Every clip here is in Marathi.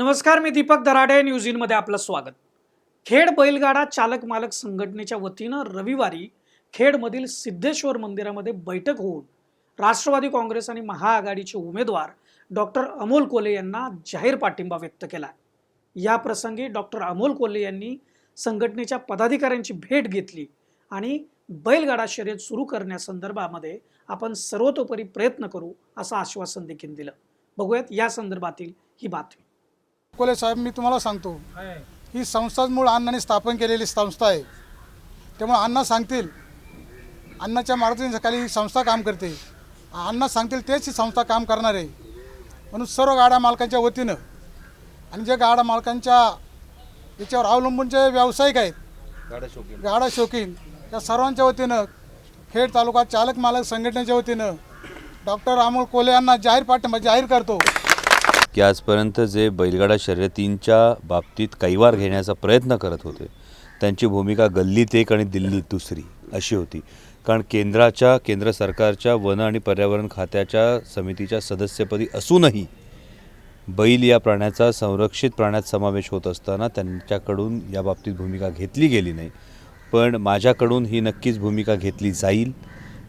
नमस्कार मी दीपक दराडे न्यूज इनमध्ये आपलं स्वागत. खेड बैलगाडा चालक मालक संघटनेच्या वतीनं रविवारी खेडमधील सिद्धेश्वर मंदिरामध्ये बैठक होऊन राष्ट्रवादी काँग्रेस आणि महाआघाडीचे उमेदवार डॉक्टर अमोल कोले यांना जाहीर पाठिंबा व्यक्त केला. या प्रसंगी डॉक्टर अमोल कोल्हे यांनी संघटनेच्या पदाधिकाऱ्यांची भेट घेतली आणि बैलगाडा शर्यत सुरू करण्यासंदर्भामध्ये आपण सर्वतोपरी प्रयत्न करू असं आश्वासन देखील दिलं. बघूयात या संदर्भातील ही बातमी. कोले साहेब मी तुम्हाला सांगतो ही संस्थाच मूळ अण्णाने स्थापन केलेली संस्था आहे. त्यामुळे अण्णा सांगतील अण्णाच्या मार्गदर्शनाखाली ही संस्था काम करते. अण्णा सांगतील तेच ही संस्था काम करणार आहे. म्हणून सर्व गाड्या मालकांच्या वतीनं आणि जे गाडा मालकांच्या याच्यावर अवलंबून जे व्यावसायिक आहेत गाडा शौकीन. या सर्वांच्या वतीनं खेड तालुका चालक मालक संघटनेच्या वतीनं डॉक्टर अमोल कोले यांना जाहीर पाठिंबा जाहीर करतो. की आजपर्यंत जे बैलगाडा शर्यतींच्या बाबतीत कैवार घेण्याचा प्रयत्न करत होते त्यांची भूमिका गल्लीत एक आणि दिल्लीत दुसरी अशी होती. कारण केंद्राच्या केंद्र सरकारच्या वन आणि पर्यावरण खात्याच्या समितीच्या सदस्यपदी असूनही बैल या प्राण्याचा संरक्षित प्राण्यात समावेश होत असताना त्यांच्याकडून या बाबतीत भूमिका घेतली गेली नाही. पण माझ्याकडून ही नक्कीच भूमिका घेतली जाईल.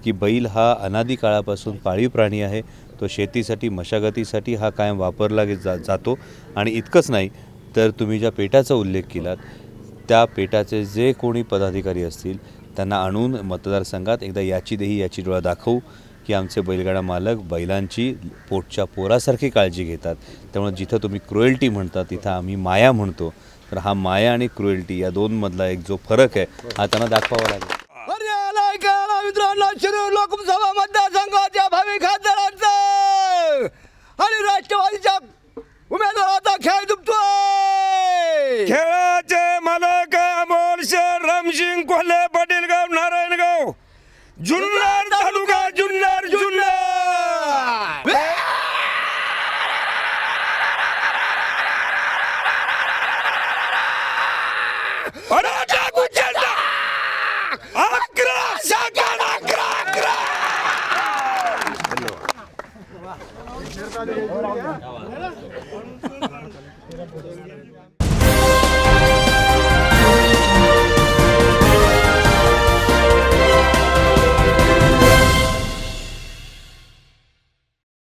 की बैल हा अनादी काळापासून पाळीव प्राणी आहे. तो शेतीसाठी मशागतीसाठी हा कायम वापरला गे जा जातो. आणि इतकंच नाही तर तुम्ही ज्या पेटाचा उल्लेख केलात त्या पेटाचे जे कोणी पदाधिकारी असतील त्यांना आणून मतदारसंघात एकदा याची देही याची डोळा दाखवू की आमचे बैलगाडा मालक बैलांची पोटच्या पोरासारखी काळजी घेतात. त्यामुळे जिथं तुम्ही क्रुएल्टी म्हणता तिथं आम्ही माया म्हणतो. तर हा माया आणि क्रुएल्टी या दोनमधला एक जो फरक आहे हा त्यांना दाखवावा लागेल. मित्रांनो शिरूर लोकसभा मतदारसंघाच्या भावी खासदारांचं! आणि राष्ट्रवादीच्या उमेदवाराचा खेळ दुखतोय खेळाचे मालक अमोल शेर रामसिंग कोल्हे पाटीलगाव नारायणगाव जुन्नर तालुका जुन्नर जुन्नर! गुजरला अकरा सेकंद अकरा अकरा